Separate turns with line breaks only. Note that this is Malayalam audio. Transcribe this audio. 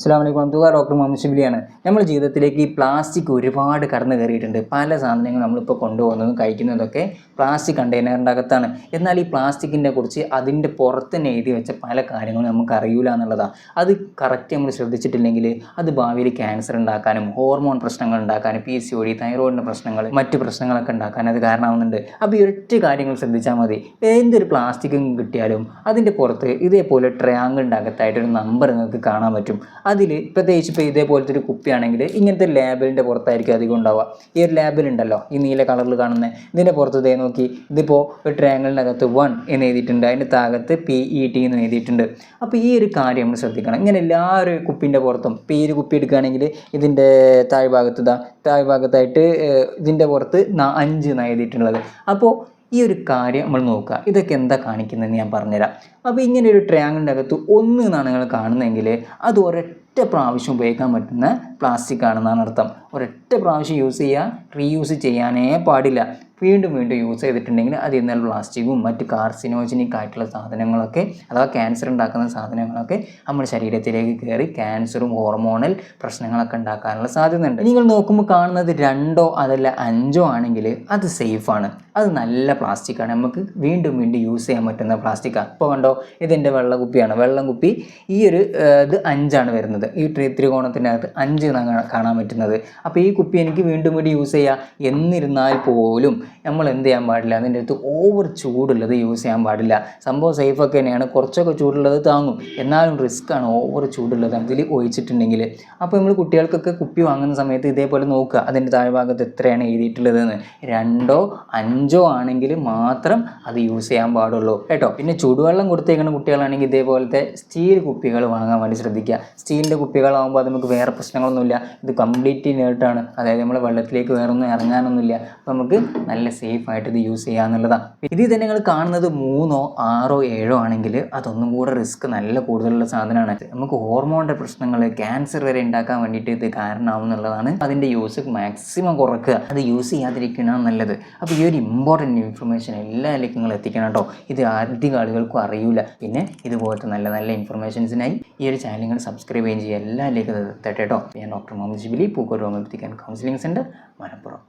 അസ്സാം വലൈക്കും അബ്ദുള്ള ഡോക്ടർ മുഹമ്മദ് ഷിബിലിയാണ് നമ്മൾ ജീവിതത്തിലേക്ക് ഈ പ്ലാസ്റ്റിക് ഒരുപാട് കടന്നു കയറിയിട്ടുണ്ട്. പല സാധനങ്ങൾ നമ്മളിപ്പോൾ കൊണ്ടുപോകുന്നതും കഴിക്കുന്നതൊക്കെ പ്ലാസ്റ്റിക് കണ്ടെയ്നറിന്റെ അകത്താണ് എന്നാൽ ഈ പ്ലാസ്റ്റിക്കിനെ കുറിച്ച് അതിന്റെ പുറത്ത് തന്നെ എഴുതി വെച്ച പല കാര്യങ്ങളും നമുക്ക് അറിയില്ല എന്നുള്ളതാണ് അത് കറക്റ്റ് നമ്മൾ ശ്രദ്ധിച്ചിട്ടില്ലെങ്കിൽ അത് ഭാവിയിൽ ക്യാൻസർ ഉണ്ടാക്കാനും ഹോർമോൺ പ്രശ്നങ്ങൾ ഉണ്ടാക്കാനും പി സി ഒഡി തൈറോയിഡിന്റെ പ്രശ്നങ്ങൾ മറ്റ് പ്രശ്നങ്ങളൊക്കെ ഉണ്ടാക്കാൻ അത് കാരണമാവുന്നുണ്ട്. അപ്പോൾ ഈ ഒറ്റ കാര്യങ്ങൾ ശ്രദ്ധിച്ചാൽ മതി. എന്തൊരു പ്ലാസ്റ്റിക്കും കിട്ടിയാലും അതിന്റെ പുറത്ത് ഇതേപോലെ ട്രയാങ്കിളിന്റെ അകത്തായിട്ടൊരു നമ്പർ നിങ്ങൾക്ക് കാണാൻ പറ്റും. അതിൽ പ്രത്യേകിച്ച് ഇപ്പോൾ ഇതേപോലത്തെ ഒരു കുപ്പിയാണെങ്കിൽ ഇങ്ങനത്തെ ലേബലിന്റെ പുറത്തായിരിക്കും അധികം ഉണ്ടാവുക. ഈ ഒരു ലേബൽ ഉണ്ടല്ലോ ഈ നീല കളറിൽ കാണുന്ന ഇതിന്റെ പുറത്ത് ഇതേ നോക്കി ഇതിപ്പോൾ ഒരു ട്രയാങ്കിളിനകത്ത് വൺ എന്ന് എഴുതിയിട്ടുണ്ട്. അതിന്റെ താകത്ത് പി ഇ ടി എന്ന് എഴുതിയിട്ടുണ്ട്. അപ്പോൾ ഈ ഒരു കാര്യം നമ്മൾ ശ്രദ്ധിക്കണം. ഇങ്ങനെ എല്ലാ ഒരു കുപ്പിന്റെ പുറത്തും ഇപ്പോൾ ഈ ഒരു കുപ്പി എടുക്കുകയാണെങ്കിൽ ഇതിന്റെ താഴ്ഭാഗത്ത് താഴ്ഭാഗത്തായിട്ട് ഇതിന്റെ പുറത്ത് അഞ്ച് എന്നാണ് എഴുതിയിട്ടുള്ളത്. അപ്പോൾ ഈ ഒരു കാര്യം നമ്മൾ നോക്കുക. ഇതൊക്കെ എന്താ കാണിക്കുന്നതെന്ന് ഞാൻ പറഞ്ഞുതരാം. അപ്പോൾ ഇങ്ങനെ ഒരു ട്രയാങ്കിളിന്റെ അകത്ത് ഒന്ന് എന്നാണ് നിങ്ങൾ കാണുന്നതെങ്കിൽ അത് ഒരൊറ്റ പ്രാവശ്യം ഉപയോഗിക്കാൻ പറ്റുന്ന പ്ലാസ്റ്റിക് ആണെന്നാണ് അർത്ഥം. ഒരൊറ്റ പ്രാവശ്യം യൂസ് ചെയ്യുക റീയൂസ് ചെയ്യാനേ പാടില്ല. വീണ്ടും വീണ്ടും യൂസ് ചെയ്തിട്ടുണ്ടെങ്കിൽ അതിൽ നിന്നുള്ള പ്ലാസ്റ്റിക്കും മറ്റ് കാർസിനോജനിക് ആയിട്ടുള്ള സാധനങ്ങളൊക്കെ അഥവാ ക്യാൻസർ ഉണ്ടാക്കുന്ന സാധനങ്ങളൊക്കെ നമ്മുടെ ശരീരത്തിലേക്ക് കയറി ക്യാൻസറും ഹോർമോണൽ പ്രശ്നങ്ങളൊക്കെ ഉണ്ടാക്കാനുള്ള സാധ്യതയുണ്ട്. നിങ്ങൾ നോക്കുമ്പോൾ കാണുന്നത് രണ്ടോ അതല്ല അഞ്ചോ ആണെങ്കിൽ അത് സേഫാണ് അത് നല്ല പ്ലാസ്റ്റിക്കാണ് നമുക്ക് വീണ്ടും വീണ്ടും യൂസ് ചെയ്യാൻ പറ്റുന്ന പ്ലാസ്റ്റിക്കാണ് ഇപ്പോൾ കണ്ടോ ഇതിന്റെ വെള്ള കുപ്പിയാണ്. വെള്ളം കുപ്പി ഈ ഒരു ഇത് അഞ്ചാണ് വരുന്നത്. ഈ ത്രി- ത്രികോണത്തിന്റെ അകത്ത് അഞ്ച് കാണാൻ പറ്റുന്നത്. അപ്പോൾ ഈ കുപ്പി എനിക്ക് വീണ്ടും വീണ്ടും യൂസ് ചെയ്യാം. എന്നിരുന്നാൽ പോലും നമ്മൾ എന്ത് ചെയ്യാൻ പാടില്ല? അതിന്റെ അടുത്ത് ഓവർ ചൂടുള്ളത് യൂസ് ചെയ്യാൻ പാടില്ല. സംഭവം സേഫൊക്കെ തന്നെയാണ്. കുറച്ചൊക്കെ ചൂടുള്ളത് താങ്ങും. എന്നാലും റിസ്ക് ആണ് ഓവർ ചൂടുള്ളത്. അതിൽ ഒഴിച്ചിട്ടുണ്ടെങ്കിൽ അപ്പോൾ നമ്മൾ കുട്ടികൾക്കൊക്കെ കുപ്പി വാങ്ങുന്ന സമയത്ത് ഇതേപോലെ നോക്കുക. അതിന്റെ താഴ്ഭാഗത്ത് എത്രയാണ് എഴുതിയിട്ടുള്ളതെന്ന്. രണ്ടോ അഞ്ചോ ആണെങ്കിൽ മാത്രം അത് യൂസ് ചെയ്യാൻ പാടുള്ളൂ. കേട്ടോ? പിന്നെ ചൂടുവെള്ളം കൊടുത്തേക്കുന്ന കുട്ടികളാണെങ്കിൽ ഇതേപോലത്തെ സ്റ്റീൽ കുപ്പികൾ വാങ്ങാൻ വേണ്ടി ശ്രദ്ധിക്കുക. സ്റ്റീലിന്റെ കുപ്പികളാകുമ്പോൾ അത് നമുക്ക് വേറെ പ്രശ്നങ്ങളൊന്നുമില്ല. ഇത് കംപ്ലീറ്റ് നേട്ടാണ് അതായത് നമ്മൾ വെള്ളത്തിലേക്ക് വേറെ ഒന്നും ഇറങ്ങാനൊന്നുമില്ല. അപ്പോൾ നമുക്ക് നല്ല സേഫ് ആയിട്ട് ഇത് യൂസ് ചെയ്യുക എന്നുള്ളതാണ് ഇതിൽ തന്നെ നിങ്ങൾ കാണുന്നത് മൂന്നോ ആറോ ഏഴോ ആണെങ്കിൽ അതൊന്നും കൂടെ റിസ്ക് നല്ല കൂടുതലുള്ള സാധനമാണ്. നമുക്ക് ഹോർമോണിന്റെ പ്രശ്നങ്ങൾ ക്യാൻസർ വരെ ഉണ്ടാക്കാൻ വേണ്ടിയിട്ട് ഇത് കാരണമാവും എന്നുള്ളതാണ് അതിന്റെ യൂസ് മാക്സിമം കുറക്കുക. അത് യൂസ് ചെയ്യാതിരിക്കണം നല്ലത്. അപ്പോൾ ഈ ഒരു ഇമ്പോർട്ടന്റ് ഇൻഫർമേഷൻ എല്ലാവരിലേക്കും നിങ്ങൾ എത്തിക്കണം കേട്ടോ. ഇത് അധികം ആളുകൾക്കും അറിയില്ല പിന്നെ ഇതുപോലത്തെ നല്ല നല്ല ഇൻഫർമേഷൻസിനായി ഈ ഒരു ചാനൽ നിങ്ങൾ സബ്സ്ക്രൈബ് ചെയ്യുകയും ചെയ്യുക. എല്ലാവരിലേക്കും എത്തട്ടെ കേട്ടോ. ഞാൻ ഡോക്ടർ മുഹമ്മദ് ജിബിലി പൂക്കോട് ഹോമിയോപ്പത്തിക്കാൻ കൗൺസിലിംഗ് സെന്റർ മലപ്പുറം.